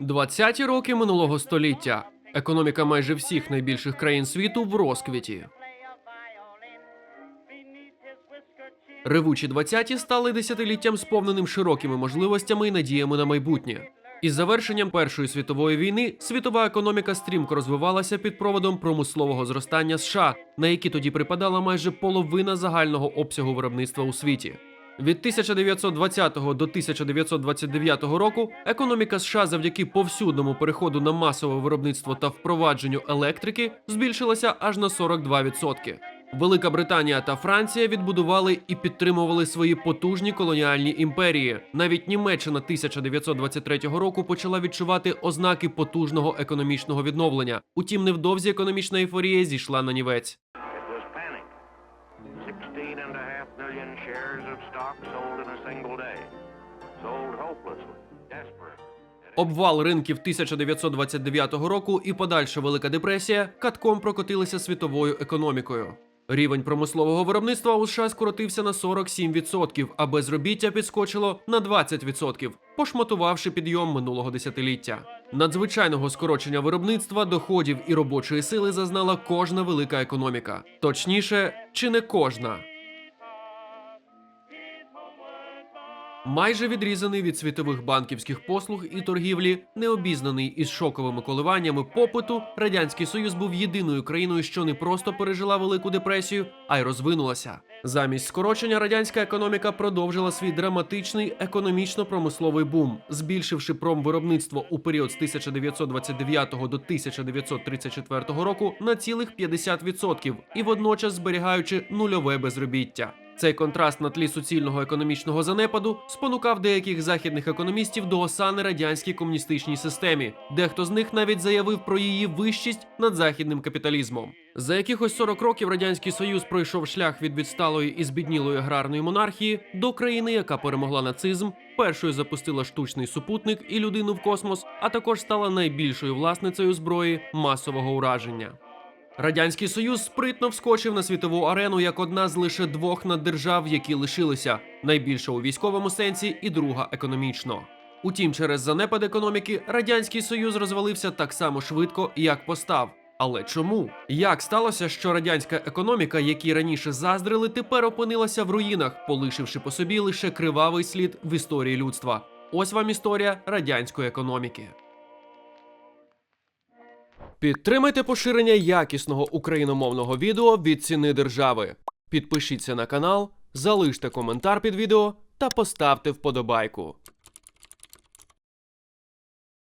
20-ті роки минулого століття. Економіка майже всіх найбільших країн світу в розквіті. Ревучі 20-ті стали десятиліттям сповненим широкими можливостями і надіями на майбутнє. Із завершенням Першої світової війни світова економіка стрімко розвивалася під проводом промислового зростання США, на які тоді припадала майже половина загального обсягу виробництва у світі. Від 1920 до 1929 року економіка США завдяки повсюдному переходу на масове виробництво та впровадженню електрики збільшилася аж на 42%. Велика Британія та Франція відбудували і підтримували свої потужні колоніальні імперії. Навіть Німеччина 1923 року почала відчувати ознаки потужного економічного відновлення. Утім, невдовзі економічна ейфорія зійшла на нівець. It was panic. Sixteen and a half million shares of stock sold in a single day. Sold hopelessly, desperate. Обвал ринків 1929 року і подальша велика депресія катком прокотилися світовою економікою. Рівень промислового виробництва у США скоротився на 47%, а безробіття підскочило на 20%, пошматувавши підйом минулого десятиліття. Надзвичайного скорочення виробництва, доходів і робочої сили зазнала кожна велика економіка. Точніше, чи не кожна. Майже відрізаний від світових банківських послуг і торгівлі, необізнаний із шоковими коливаннями попиту, радянський союз був єдиною країною, що не просто пережила велику депресію, а й розвинулася. Замість скорочення радянська економіка продовжила свій драматичний економічно-промисловий бум, збільшивши промвиробництво у період з 1929 до 1934 року на цілих 50% і водночас зберігаючи нульове безробіття. Цей контраст на тлі суцільного економічного занепаду спонукав деяких західних економістів до осани радянській комуністичній системі. Дехто з них навіть заявив про її вищість над західним капіталізмом. За якихось 40 років радянський союз пройшов шлях від відсталої і збіднілої аграрної монархії до країни, яка перемогла нацизм, першою запустила штучний супутник і людину в космос, а також стала найбільшою власницею зброї масового ураження. Радянський Союз спритно вскочив на світову арену як одна з лише двох наддержав, які лишилися найбільша у військовому сенсі і друга економічно. Утім, через занепад економіки радянський союз розвалився так само швидко, як постав. Але чому? Як сталося, що радянська економіка, якій раніше заздрили, тепер опинилася в руїнах, полишивши по собі лише кривавий слід в історії людства? Ось вам історія радянської економіки. Підтримайте поширення якісного україномовного відео від ціни держави. Підпишіться на канал, залиште коментар під відео та поставте вподобайку.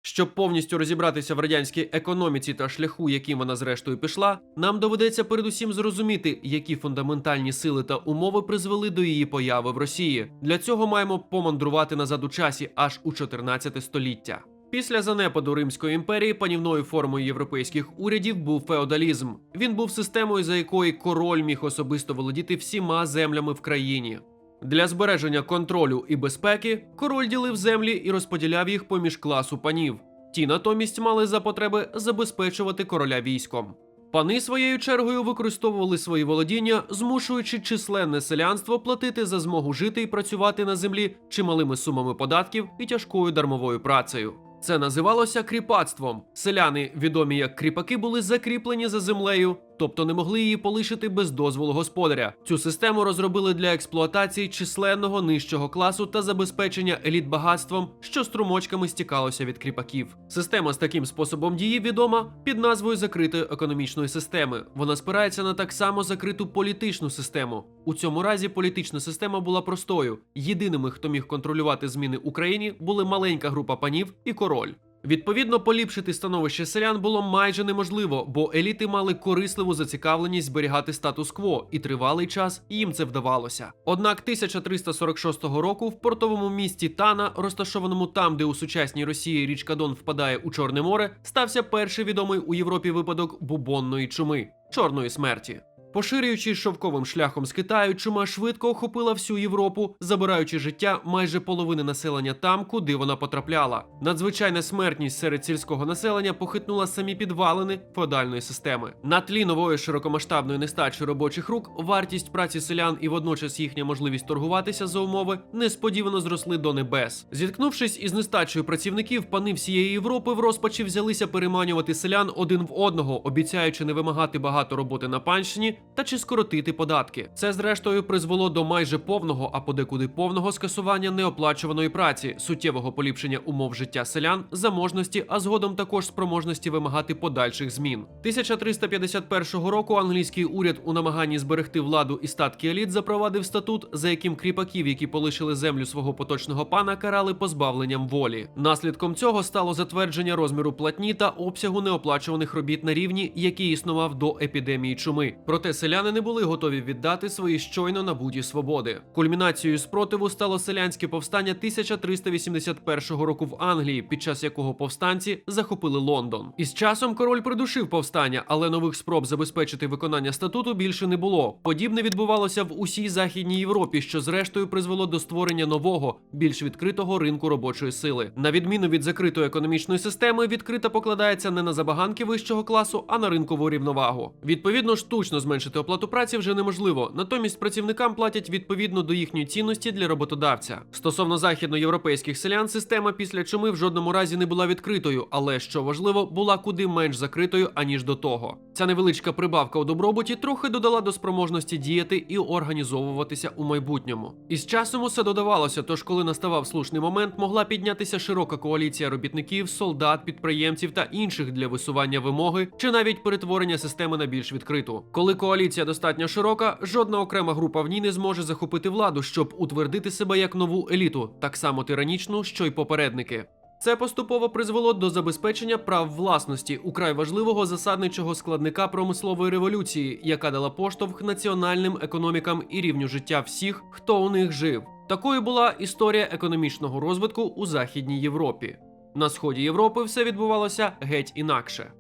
Щоб повністю розібратися в радянській економіці та шляху, яким вона зрештою пішла, нам доведеться передусім зрозуміти, які фундаментальні сили та умови призвели до її появи в Росії. Для цього маємо помандрувати назад у часі аж у 14 століття. Після занепаду Римської імперії панівною формою європейських урядів був феодалізм. Він був системою, за якої король міг особисто володіти всіма землями в країні. Для збереження контролю і безпеки король ділив землі і розподіляв їх поміж класу панів. Ті натомість мали за потреби забезпечувати короля військом. Пани своєю чергою використовували свої володіння, змушуючи численне селянство платити за змогу жити і працювати на землі чималими сумами податків і тяжкою дармовою працею. Це називалося кріпацтвом. Селяни, відомі як кріпаки, були закріплені за землею, тобто не могли її полишити без дозволу господаря. Цю систему розробили для експлуатації численного нижчого класу та забезпечення еліт багатством, що струмочками стікалося від кріпаків. Система з таким способом дії відома під назвою закритої економічної системи. Вона спирається на так само закриту політичну систему. У цьому разі політична система була простою. Єдиними, хто міг контролювати зміни Україні, були маленька група панів і король. Відповідно, поліпшити становище селян було майже неможливо, бо еліти мали корисливу зацікавленість зберігати статус-кво, і тривалий час їм це вдавалося. Однак 1346 року в портовому місті Тана, розташованому там, де у сучасній Росії річка Дон впадає у Чорне море, стався перший відомий у Європі випадок бубонної чуми чорної смерті. Поширюючись шовковим шляхом з Китаю, чума швидко охопила всю Європу, забираючи життя майже половини населення там, куди вона потрапляла. Надзвичайна смертність серед сільського населення похитнула самі підвалини феодальної системи. На тлі нової широкомасштабної нестачі робочих рук вартість праці селян і водночас їхня можливість торгуватися за умови несподівано зросли до небес. Зіткнувшись із нестачею працівників, пани всієї Європи в розпачі взялися переманювати селян один в одного, обіцяючи не вимагати багато роботи на панщині та чи скоротити податки. Це зрештою призвело до майже повного, а подекуди повного скасування неоплачуваної праці, суттєвого поліпшення умов життя селян, заможності, а згодом також спроможності вимагати подальших змін. 1351 року англійський уряд у намаганні зберегти владу і статки еліт запровадив статут, за яким кріпаків, які полишили землю свого поточного пана, карали позбавленням волі. Наслідком цього стало затвердження розміру платні та обсягу неоплачуваних робіт на рівні, який існував до епідемії чуми. Проте селяни не були готові віддати свої щойно набуті свободи. Кульмінацією спротиву стало селянське повстання 1381 року в Англії, під час якого повстанці захопили Лондон. Із часом король придушив повстання, але нових спроб забезпечити виконання статуту більше не було. Подібне відбувалося в усій західній Європі, що зрештою призвело до створення нового, більш відкритого ринку робочої сили. На відміну від закритої економічної системи, відкрита покладається не на забаганки вищого класу, а на ринкову рівновагу. Відповідно, штучно зменшити оплату праці вже неможливо. Натомість працівникам платять відповідно до їхньої цінності для роботодавця. Стосовно західноєвропейських селян, система після чуми в жодному разі не була відкритою, але що важливо, була куди менш закритою аніж до того. Ця невеличка прибавка у добробуті трохи додала до спроможності діяти і організовуватися у майбутньому. Із часом усе додавалося, тож коли наставав слушний момент, могла піднятися широка коаліція робітників, солдат, підприємців та інших для висування вимоги чи навіть перетворення системи на більш відкриту. Коли коаліція достатньо широка, жодна окрема група в ній не зможе захопити владу, щоб утвердити себе як нову еліту, так само тиранічну, що й попередники. Це поступово призвело до забезпечення прав власності украй важливого засадничого складника промислової революції, яка дала поштовх національним економікам і рівню життя всіх, хто у них жив. Такою була історія економічного розвитку у Західній Європі. На сході Європи все відбувалося геть інакше.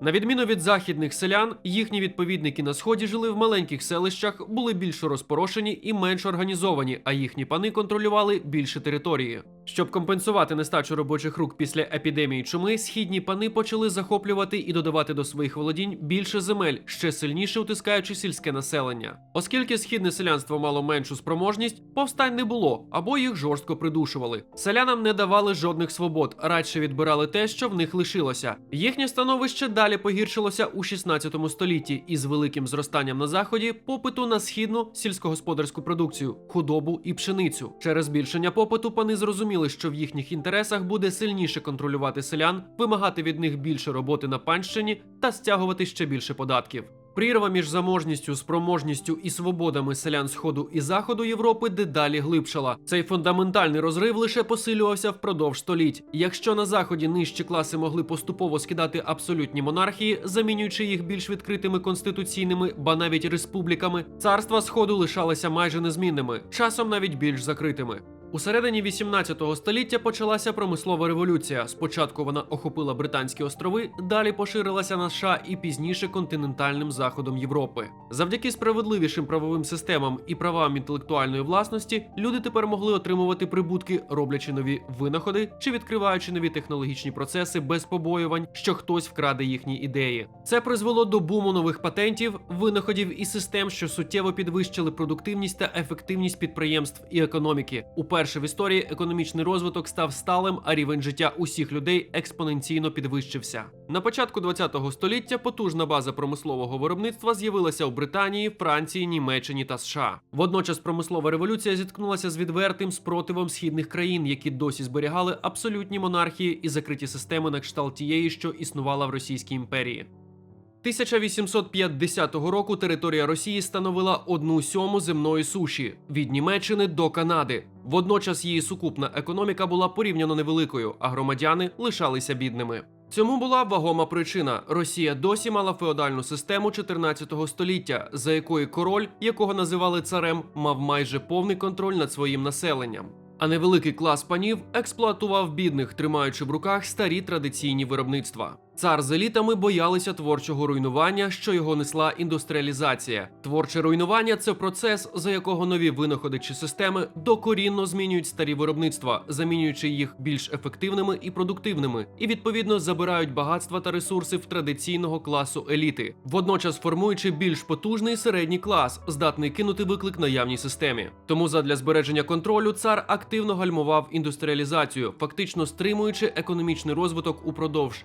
На відміну від західних селян, їхні відповідники на сході жили в маленьких селищах, були більш розпорошені і менш організовані, а їхні пани контролювали більше території. Щоб компенсувати нестачу робочих рук після епідемії чуми, східні пани почали захоплювати і додавати до своїх володінь більше земель, ще сильніше утискаючи сільське населення. Оскільки східне селянство мало меншу спроможність, повстань не було або їх жорстко придушували. Селянам не давали жодних свобод, радше відбирали те, що в них лишилося. Їхнє становище далі погіршилося у 16 столітті із великим зростанням на заході попиту на східну сільськогосподарську продукцію, худобу і пшеницю. Через збільшення попиту пани зрозуміли, що в їхніх інтересах буде сильніше контролювати селян, вимагати від них більше роботи на панщині та стягувати ще більше податків. Прірва між заможністю, спроможністю і свободами селян сходу і заходу Європи дедалі глибшала. Цей фундаментальний розрив лише посилювався впродовж століть. Якщо на заході нижчі класи могли поступово скидати абсолютні монархії, замінюючи їх більш відкритими конституційними, ба навіть республіками, царства сходу лишалися майже незмінними, часом навіть більш закритими. У середині 18 століття почалася промислова революція. Спочатку вона охопила Британські острови, далі поширилася на США і пізніше континентальним заходом Європи. Завдяки справедливішим правовим системам і правам інтелектуальної власності люди тепер могли отримувати прибутки, роблячи нові винаходи чи відкриваючи нові технологічні процеси без побоювань, що хтось вкраде їхні ідеї. Це призвело до буму нових патентів, винаходів і систем, що суттєво підвищили продуктивність та ефективність підприємств і економіки. Уперше в історії економічний розвиток став сталим, а рівень життя усіх людей експоненційно підвищився. На початку ХХ століття потужна база промислового виробництва з'явилася у Британії, Франції, Німеччині та США. Водночас промислова революція зіткнулася з відвертим спротивом східних країн, які досі зберігали абсолютні монархії і закриті системи на кшталт тієї, що існувала в Російській імперії. 1850 року територія Росії становила одну сьому земної суші від Німеччини до Канади. Водночас її сукупна економіка була порівняно невеликою, а громадяни лишалися бідними. Цьому була вагома причина: Росія досі мала феодальну систему 14 століття, за якою король, якого називали царем, мав майже повний контроль над своїм населенням. А невеликий клас панів експлуатував бідних, тримаючи в руках старі традиційні виробництва. Цар з елітами боялися творчого руйнування, що його несла індустріалізація. Творче руйнування це процес, за якого нові винаходи чи системи докорінно змінюють старі виробництва, замінюючи їх більш ефективними і продуктивними, і відповідно забирають багатства та ресурси в традиційного класу еліти, водночас формуючи більш потужний середній клас, здатний кинути виклик наявній системі. Тому задля збереження контролю цар активно гальмував індустріалізацію, фактично стримуючи економічний розвиток упродовж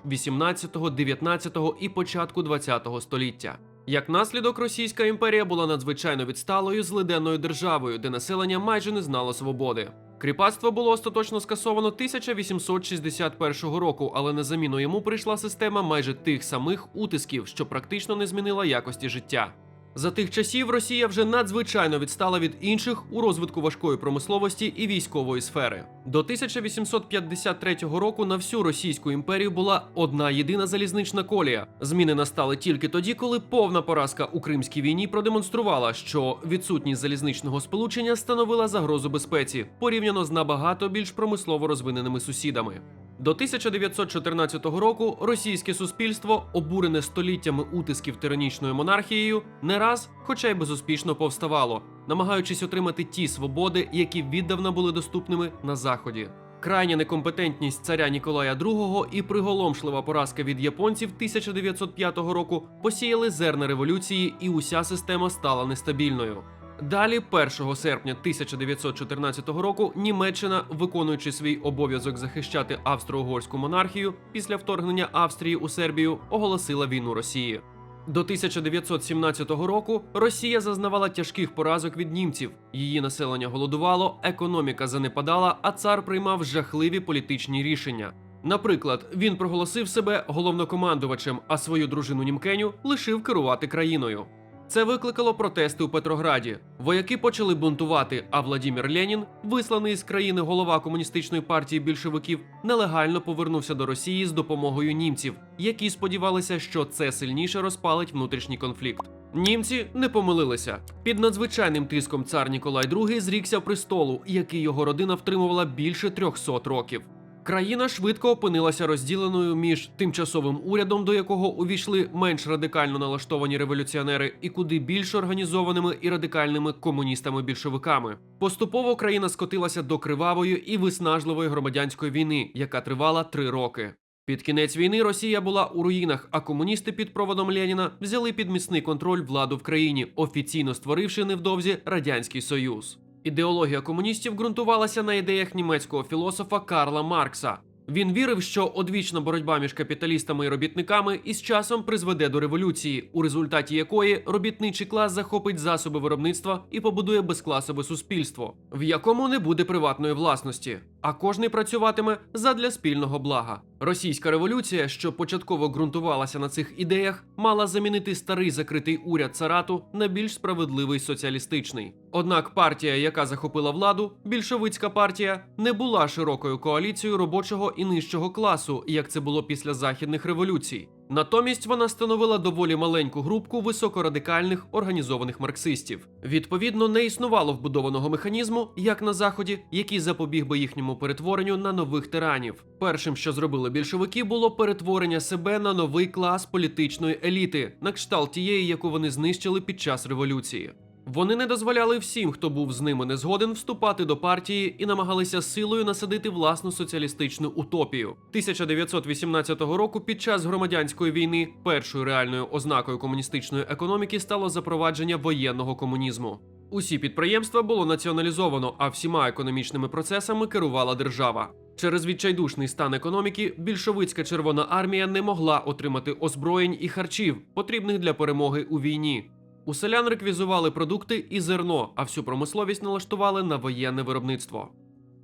18, 19 і початку 20 століття. Як наслідок, Російська імперія була надзвичайно відсталою злиденною державою, де населення майже не знало свободи. Кріпацтво було остаточно скасовано 1861 року, але на заміну йому прийшла система майже тих самих утисків, що практично не змінила якості життя. За тих часів Росія вже надзвичайно відстала від інших у розвитку важкої промисловості і військової сфери. До 1853 року на всю Російську імперію була одна єдина залізнична колія. Зміни настали тільки тоді, коли повна поразка у Кримській війні продемонструвала, що відсутність залізничного сполучення становила загрозу безпеці порівняно з набагато більш промислово розвиненими сусідами. До 1914 року російське суспільство, обурене століттями утисків тиранічною монархією, не раз, хоча й безуспішно повставало, намагаючись отримати ті свободи, які віддавна були доступними на заході. Крайня некомпетентність царя Ніколая II і приголомшлива поразка від японців 1905 року посіяли зерна революції, і уся система стала нестабільною. Далі, 1 серпня 1914 року, Німеччина, виконуючи свій обов'язок захищати австро-угорську монархію після вторгнення Австрії у Сербію, оголосила війну Росії. До 1917 року Росія зазнавала тяжких поразок від німців. Її населення голодувало, економіка занепадала, а цар приймав жахливі політичні рішення. Наприклад, він проголосив себе головнокомандувачем, а свою дружину Німкеню лишив керувати країною. Це викликало протести у Петрограді. Вояки почали бунтувати, а Владімір Ленін, висланий з країни голова комуністичної партії більшовиків, нелегально повернувся до Росії з допомогою німців, які сподівалися, що це сильніше розпалить внутрішній конфлікт. Німці не помилилися. Під надзвичайним тиском цар Ніколай II зрікся престолу, який його родина втримувала більше 300 років. Країна швидко опинилася розділеною між тимчасовим урядом, до якого увійшли менш радикально налаштовані революціонери, і куди більш організованими і радикальними комуністами-більшовиками. Поступово країна скотилася до кривавої і виснажливої громадянської війни, яка тривала три роки. Під кінець війни Росія була у руїнах, а комуністи під проводом Леніна взяли під міцний контроль владу в країні, офіційно створивши невдовзі радянський союз. Ідеологія комуністів ґрунтувалася на ідеях німецького філософа Карла Маркса. Він вірив, що одвічна боротьба між капіталістами і робітниками із часом призведе до революції, у результаті якої робітничий клас захопить засоби виробництва і побудує безкласове суспільство, в якому не буде приватної власності, а кожний працюватиме задля спільного блага. Російська революція, що початково ґрунтувалася на цих ідеях, мала замінити старий закритий уряд царату на більш справедливий соціалістичний. Однак партія, яка захопила владу, більшовицька партія, не була широкою коаліцією робочого і нижчого класу, як це було після західних революцій. Натомість вона становила доволі маленьку групку високорадикальних організованих марксистів. Відповідно, не існувало вбудованого механізму, як на заході, який запобіг би їхньому перетворенню на нових тиранів. Першим, що зробили більшовики, було перетворення себе на новий клас політичної еліти, на кшталт тієї, яку вони знищили під час революції. Вони не дозволяли всім, хто був з ними не згоден, вступати до партії і намагалися силою насадити власну соціалістичну утопію. 1918 року, під час громадянської війни, першою реальною ознакою комуністичної економіки стало запровадження воєнного комунізму. Усі підприємства було націоналізовано, а всіма економічними процесами керувала держава. Через відчайдушний стан економіки більшовицька Червона армія не могла отримати озброєнь і харчів, потрібних для перемоги у війні. У селян реквізували продукти і зерно, а всю промисловість налаштували на воєнне виробництво.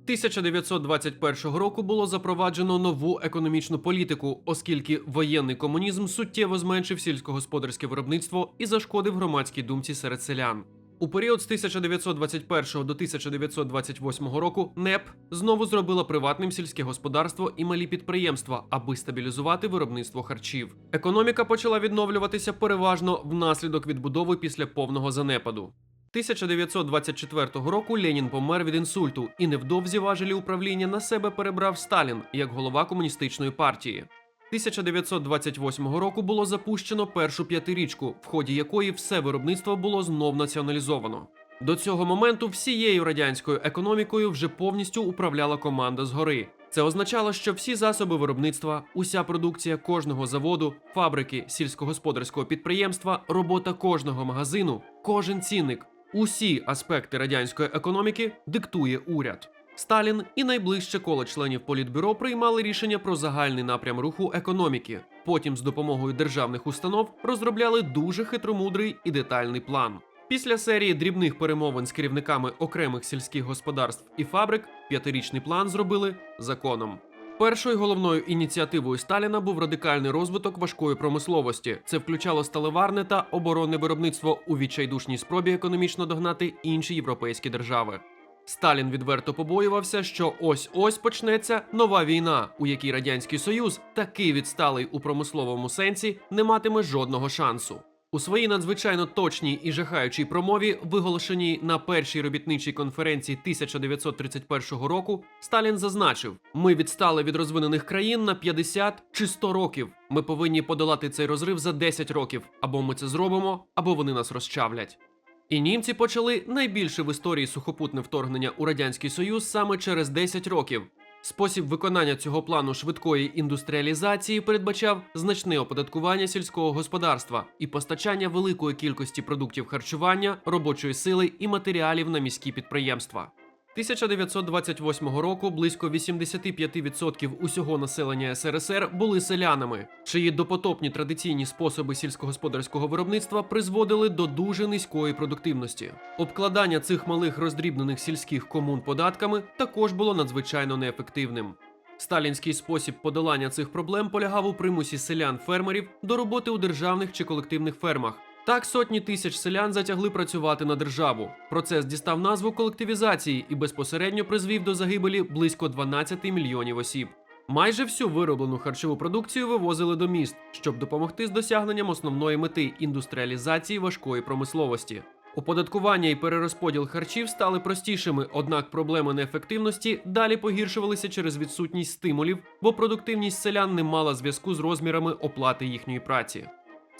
1921 року було запроваджено нову економічну політику, оскільки воєнний комунізм суттєво зменшив сільськогосподарське виробництво і зашкодив громадській думці серед селян. У період з 1921 до 1928 року НЕП знову зробила приватним сільське господарство і малі підприємства, аби стабілізувати виробництво харчів. Економіка почала відновлюватися переважно внаслідок відбудови після повного занепаду. 1924 року Ленін помер від інсульту, і невдовзі важелі управління на себе перебрав Сталін як голова комуністичної партії. 1928 року було запущено першу п'ятирічку, в ході якої все виробництво було знов націоналізовано. До цього моменту всією радянською економікою вже повністю управляла команда згори. Це означало, що всі засоби виробництва, уся продукція кожного заводу, фабрики, сільськогосподарського підприємства, робота кожного магазину, кожен цінник, усі аспекти радянської економіки диктує уряд. Сталін і найближче коло членів політбюро приймали рішення про загальний напрям руху економіки. Потім з допомогою державних установ розробляли дуже хитромудрий і детальний план. Після серії дрібних перемовин з керівниками окремих сільських господарств і фабрик п'ятирічний план зробили законом. Першою головною ініціативою Сталіна був радикальний розвиток важкої промисловості. Це включало сталеварне та оборонне виробництво у відчайдушній спробі економічно догнати інші європейські держави. Сталін відверто побоювався, що ось ось почнеться нова війна, у якій радянський союз, такий відсталий у промисловому сенсі, не матиме жодного шансу. У своїй надзвичайно точній і жахаючій промові, виголошеній на першій робітничій конференції 1931 року, Сталін зазначив: ми відстали від розвинених країн на 50 чи 100 років. Ми повинні подолати цей розрив за 10 років. Або ми це зробимо, або вони нас розчавлять. І німці почали найбільше в історії сухопутне вторгнення у радянський союз саме через 10 років. Спосіб виконання цього плану швидкої індустріалізації передбачав значне оподаткування сільського господарства і постачання великої кількості продуктів харчування, робочої сили і матеріалів на міські підприємства. 1928 року близько 85% усього населення СРСР були селянами, чиї допотопні традиційні способи сільськогосподарського виробництва призводили до дуже низької продуктивності. Обкладання цих малих роздрібнених сільських комун податками також було надзвичайно неефективним. Сталінський спосіб подолання цих проблем полягав у примусі селян-фермерів до роботи у державних чи колективних фермах. Так сотні тисяч селян затягли працювати на державу. Процес дістав назву колективізації і безпосередньо призвів до загибелі близько 12 мільйонів осіб. Майже всю вироблену харчову продукцію вивозили до міст, щоб допомогти з досягненням основної мети індустріалізації важкої промисловості. Оподаткування і перерозподіл харчів стали простішими, однак проблеми неефективності далі погіршувалися через відсутність стимулів, бо продуктивність селян не мала зв'язку з розмірами оплати їхньої праці.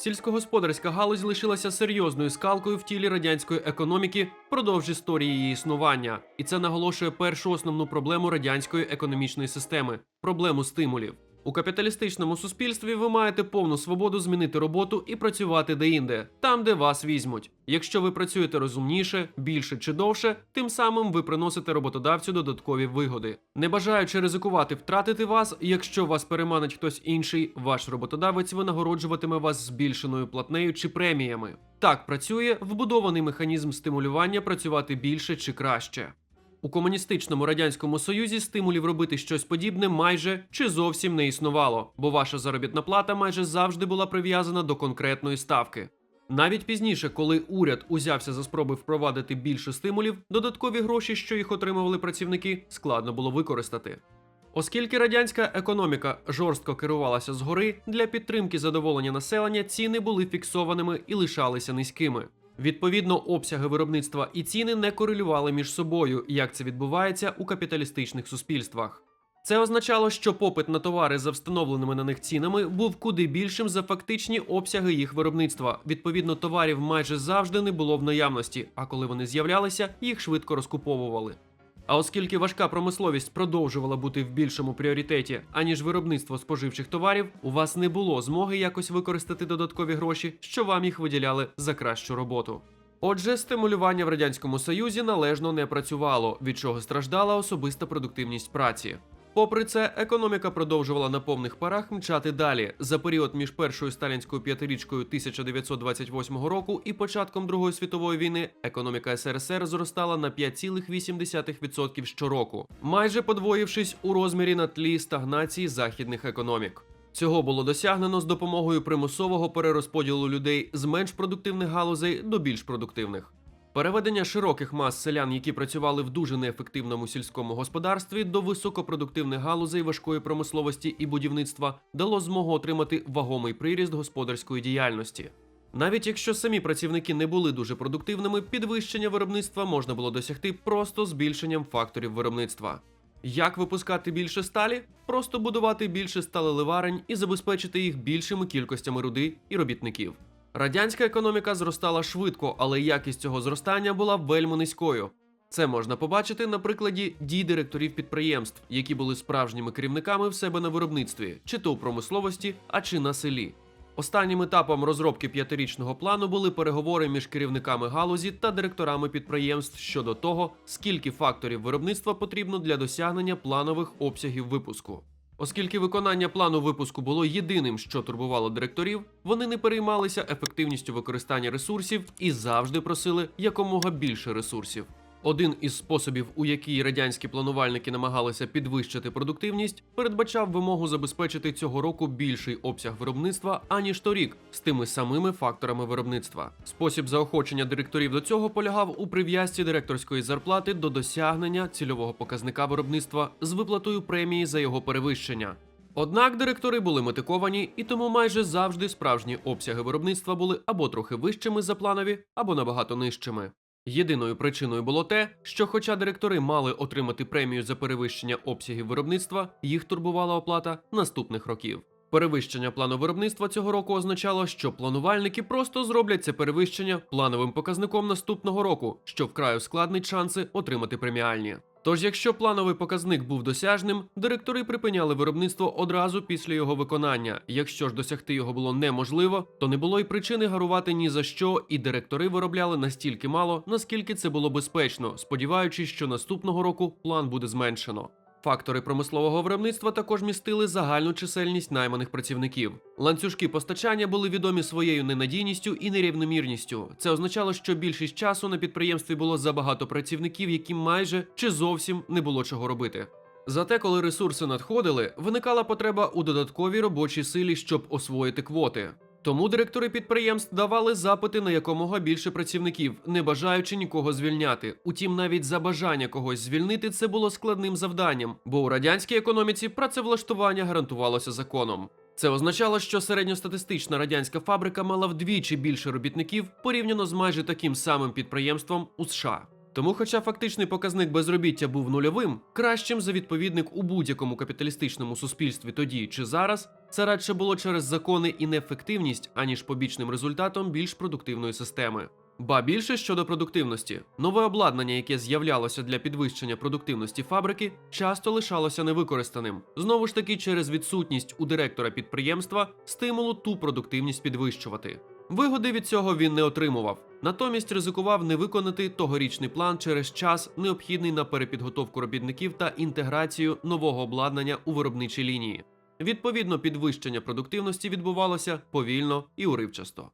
Сільськогосподарська галузь лишилася серйозною скалкою в тілі радянської економіки впродовж історії її існування, і це наголошує першу основну проблему радянської економічної системи проблему стимулів. У капіталістичному суспільстві ви маєте повну свободу змінити роботу і працювати деінде, там, де вас візьмуть. Якщо ви працюєте розумніше, більше чи довше, тим самим ви приносите роботодавцю додаткові вигоди. Не бажаючи ризикувати втратити вас, якщо вас переманить хтось інший, ваш роботодавець винагороджуватиме вас збільшеною платнею чи преміями. Так працює вбудований механізм стимулювання працювати більше чи краще. У комуністичному радянському союзі стимулів робити щось подібне майже чи зовсім не існувало, бо ваша заробітна плата майже завжди була прив'язана до конкретної ставки. Навіть пізніше, коли уряд узявся за спроби впровадити більше стимулів, додаткові гроші, що їх отримували працівники, складно було використати. Оскільки радянська економіка жорстко керувалася згори, для підтримки задоволення населення ціни були фіксованими і лишалися низькими. Відповідно, обсяги виробництва і ціни не корелювали між собою, як це відбувається у капіталістичних суспільствах. Це означало, що попит на товари за встановленими на них цінами був куди більшим за фактичні обсяги їх виробництва. Відповідно, товарів майже завжди не було в наявності, а коли вони з'являлися, їх швидко розкуповували. А оскільки важка промисловість продовжувала бути в більшому пріоритеті, аніж виробництво споживчих товарів, у вас не було змоги якось використати додаткові гроші, що вам їх виділяли за кращу роботу. Отже, стимулювання в радянському союзі належно не працювало, від чого страждала особиста продуктивність праці. Попри це, економіка продовжувала на повних парах мчати далі. За період між першою сталінською п'ятирічкою 1928 року і початком Другої світової війни економіка СРСР зростала на 5,8% щороку, майже подвоївшись у розмірі на тлі стагнації західних економік. Цього було досягнено з допомогою примусового перерозподілу людей з менш продуктивних галузей до більш продуктивних. Переведення широких мас селян, які працювали в дуже неефективному сільському господарстві, до високопродуктивних галузей важкої промисловості і будівництва дало змогу отримати вагомий приріст господарської діяльності. Навіть якщо самі працівники не були дуже продуктивними, підвищення виробництва можна було досягти просто збільшенням факторів виробництва. Як випускати більше сталі? Просто будувати більше сталеливарень і забезпечити їх більшими кількостями руди і робітників. Радянська економіка зростала швидко, але якість цього зростання була вельми низькою. Це можна побачити на прикладі дій директорів підприємств, які були справжніми керівниками в себе на виробництві, чи то у промисловості, а чи на селі. Останнім етапом розробки п'ятирічного плану були переговори між керівниками галузі та директорами підприємств щодо того, скільки факторів виробництва потрібно для досягнення планових обсягів випуску. Оскільки виконання плану випуску було єдиним, що турбувало директорів, вони не переймалися ефективністю використання ресурсів і завжди просили якомога більше ресурсів. Один із способів, у який радянські планувальники намагалися підвищити продуктивність, передбачав вимогу забезпечити цього року більший обсяг виробництва аніж торік з тими самими факторами виробництва. Спосіб заохочення директорів до цього полягав у прив'язці директорської зарплати до досягнення цільового показника виробництва з виплатою премії за його перевищення. Однак директори були мотиковані, і тому майже завжди справжні обсяги виробництва були або трохи вищими за планові, або набагато нижчими. Єдиною причиною було те, що, хоча директори мали отримати премію за перевищення обсягів виробництва, їх турбувала оплата наступних років. Перевищення плану виробництва цього року означало, що планувальники просто зроблять це перевищення плановим показником наступного року, що вкрай ускладнить шанси отримати преміальні. Тож, якщо плановий показник був досяжним, директори припиняли виробництво одразу після його виконання. Якщо ж досягти його було неможливо, то не було й причини гарувати ні за що, і директори виробляли настільки мало, наскільки це було безпечно, сподіваючись, що наступного року план буде зменшено. Фактори промислового виробництва також містили загальну чисельність найманих працівників. Ланцюжки постачання були відомі своєю ненадійністю і нерівномірністю. Це означало, що більшість часу на підприємстві було забагато працівників, яким майже чи зовсім не було чого робити. Зате, коли ресурси надходили, виникала потреба у додатковій робочій силі, щоб освоїти квоти. Тому директори підприємств давали запити на якомога більше працівників, не бажаючи нікого звільняти. Утім, навіть за бажання когось звільнити це було складним завданням, бо у радянській економіці працевлаштування гарантувалося законом. Це означало, що середньостатистична радянська фабрика мала вдвічі більше робітників порівняно з майже таким самим підприємством у США. Тому, хоча фактичний показник безробіття був нульовим, кращим за відповідник у будь-якому капіталістичному суспільстві тоді чи зараз, це радше було через закони і неефективність, аніж побічним результатом більш продуктивної системи. Ба більше щодо продуктивності, нове обладнання, яке з'являлося для підвищення продуктивності фабрики, часто лишалося невикористаним. Знову ж таки, через відсутність у директора підприємства стимулу ту продуктивність підвищувати. Вигоди від цього він не отримував. Натомість ризикував не виконати тогорічний план через час, необхідний на перепідготовку робітників та інтеграцію нового обладнання у виробничі лінії. Відповідно, підвищення продуктивності відбувалося повільно і уривчасто.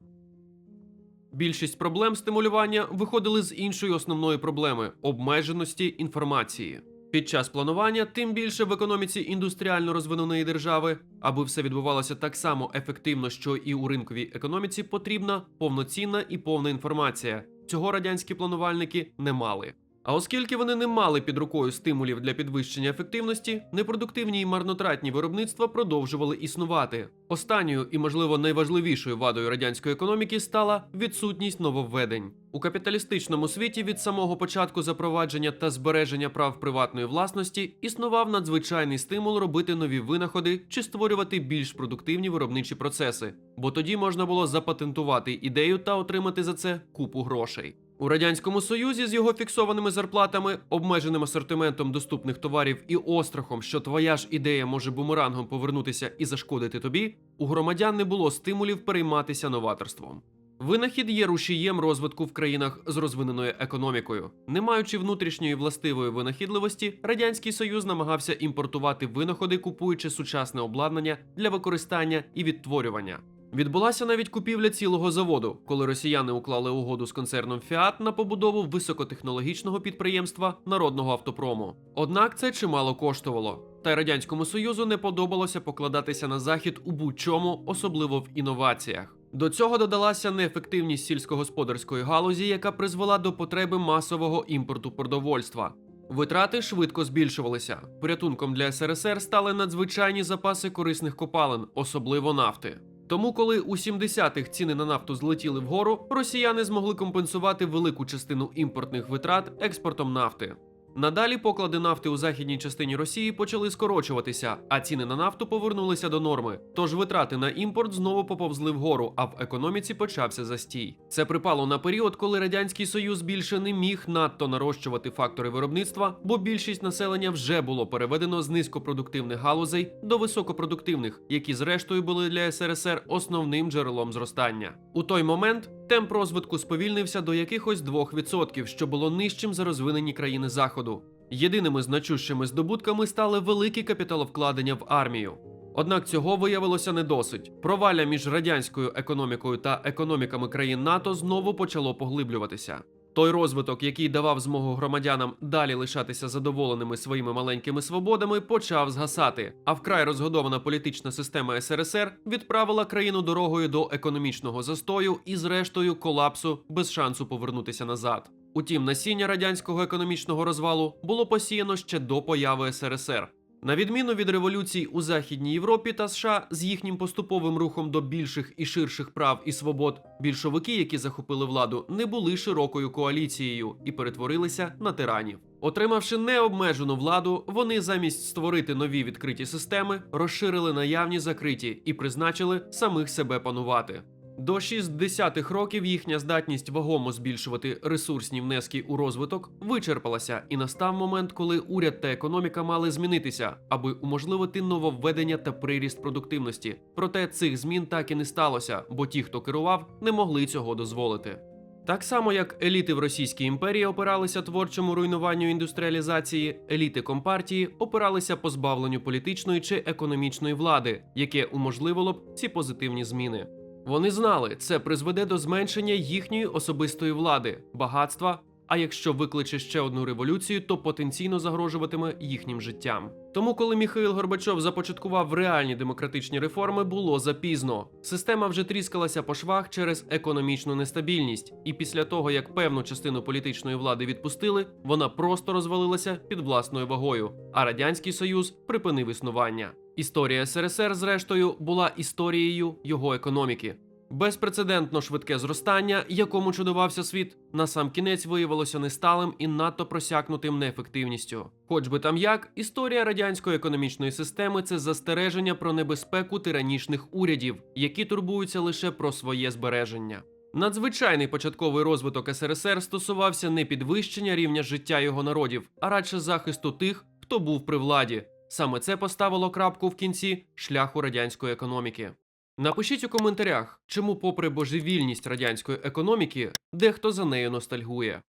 Більшість проблем стимулювання виходили з іншої основної проблеми обмеженості інформації. Під час планування, тим більше в економіці індустріально розвиненої держави, аби все відбувалося так само ефективно, що і у ринковій економіці, потрібна повноцінна і повна інформація. Цього радянські планувальники не мали. А оскільки вони не мали під рукою стимулів для підвищення ефективності, непродуктивні і марнотратні виробництва продовжували існувати. Останньою і, можливо, найважливішою вадою радянської економіки стала відсутність нововведень. У капіталістичному світі від самого початку запровадження та збереження прав приватної власності існував надзвичайний стимул робити нові винаходи чи створювати більш продуктивні виробничі процеси, бо тоді можна було запатентувати ідею та отримати за це купу грошей. У радянському союзі з його фіксованими зарплатами, обмеженим асортиментом доступних товарів і острахом, що твоя ж ідея може бумерангом повернутися і зашкодити тобі, у громадян не було стимулів перейматися новаторством. Винахід є рушієм розвитку в країнах з розвиненою економікою. Не маючи внутрішньої властивої винахідливості, радянський союз намагався імпортувати винаходи, купуючи сучасне обладнання для використання і відтворювання. Відбулася навіть купівля цілого заводу, коли росіяни уклали угоду з концерном Фіат на побудову високотехнологічного підприємства народного автопрому. Однак це чимало коштувало. Та й радянському союзу не подобалося покладатися на захід у будь-чому, особливо в інноваціях. До цього додалася неефективність сільськогосподарської галузі, яка призвела до потреби масового імпорту продовольства. Витрати швидко збільшувалися. Порятунком для СРСР стали надзвичайні запаси корисних копалин, особливо нафти. Тому, коли у 70-х ціни на нафту злетіли вгору, росіяни змогли компенсувати велику частину імпортних витрат експортом нафти. Надалі поклади нафти у західній частині Росії почали скорочуватися, а ціни на нафту повернулися до норми. Тож витрати на імпорт знову поповзли вгору, а в економіці почався застій. Це припало на період, коли радянський союз більше не міг надто нарощувати фактори виробництва, бо більшість населення вже було переведено з низькопродуктивних галузей до високопродуктивних, які зрештою були для СРСР основним джерелом зростання. У той момент темп розвитку сповільнився до якихось 2%, що було нижчим за розвинені країни заходу. Єдиними значущими здобутками стали великі капіталовкладення в армію. Однак цього виявилося не досить. Провалля між радянською економікою та економіками країн НАТО знову почало поглиблюватися. Той розвиток, який давав змогу громадянам далі лишатися задоволеними своїми маленькими свободами, почав згасати. А вкрай розгодована політична система СРСР відправила країну дорогою до економічного застою і, зрештою, колапсу без шансу повернутися назад. Утім, насіння радянського економічного розвалу було посіяно ще до появи СРСР. На відміну від революцій у Західній Європі та США з їхнім поступовим рухом до більших і ширших прав і свобод, більшовики, які захопили владу, не були широкою коаліцією і перетворилися на тиранів. Отримавши необмежену владу, вони замість створити нові відкриті системи, розширили наявні закриті і призначили самих себе панувати. До 60-х років їхня здатність вагомо збільшувати ресурсні внески у розвиток вичерпалася, і настав момент, коли уряд та економіка мали змінитися, аби уможливити нововведення та приріст продуктивності. Проте цих змін так і не сталося, бо ті, хто керував, не могли цього дозволити. Так само, як еліти в Російській імперії опиралися творчому руйнуванню індустріалізації, еліти компартії опиралися позбавленню політичної чи економічної влади, яке уможливило б ці позитивні зміни. Вони знали, це призведе до зменшення їхньої особистої влади, багатства. А якщо викличе ще одну революцію, то потенційно загрожуватиме їхнім життям. Тому, коли Михаїл Горбачов започаткував реальні демократичні реформи, було запізно. Система вже тріскалася по швах через економічну нестабільність, і після того, як певну частину політичної влади відпустили, вона просто розвалилася під власною вагою. А радянський союз припинив існування. Історія СРСР, зрештою, була історією його економіки. Безпрецедентно швидке зростання, якому чудувався світ, на сам кінець виявилося несталим і надто просякнутим неефективністю. Хоч би там як, історія радянської економічної системи це застереження про небезпеку тиранічних урядів, які турбуються лише про своє збереження. Надзвичайний початковий розвиток СРСР стосувався не підвищення рівня життя його народів, а радше захисту тих, хто був при владі. Саме це поставило крапку в кінці шляху радянської економіки. Напишіть у коментарях, чому, попри божевільність радянської економіки, дехто за нею ностальгує.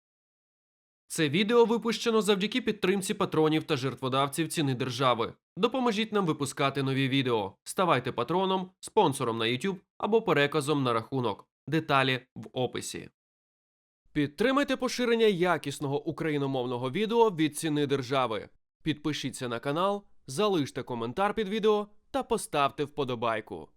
Це відео випущено завдяки підтримці патронів та жертводавців ціни держави. Допоможіть нам випускати нові відео. Ставайте патроном, спонсором на YouTube або переказом на рахунок. Деталі в описі. Підтримайте поширення якісного україномовного відео від ціни держави. Підпишіться на канал, залиште коментар під відео та поставте вподобайку.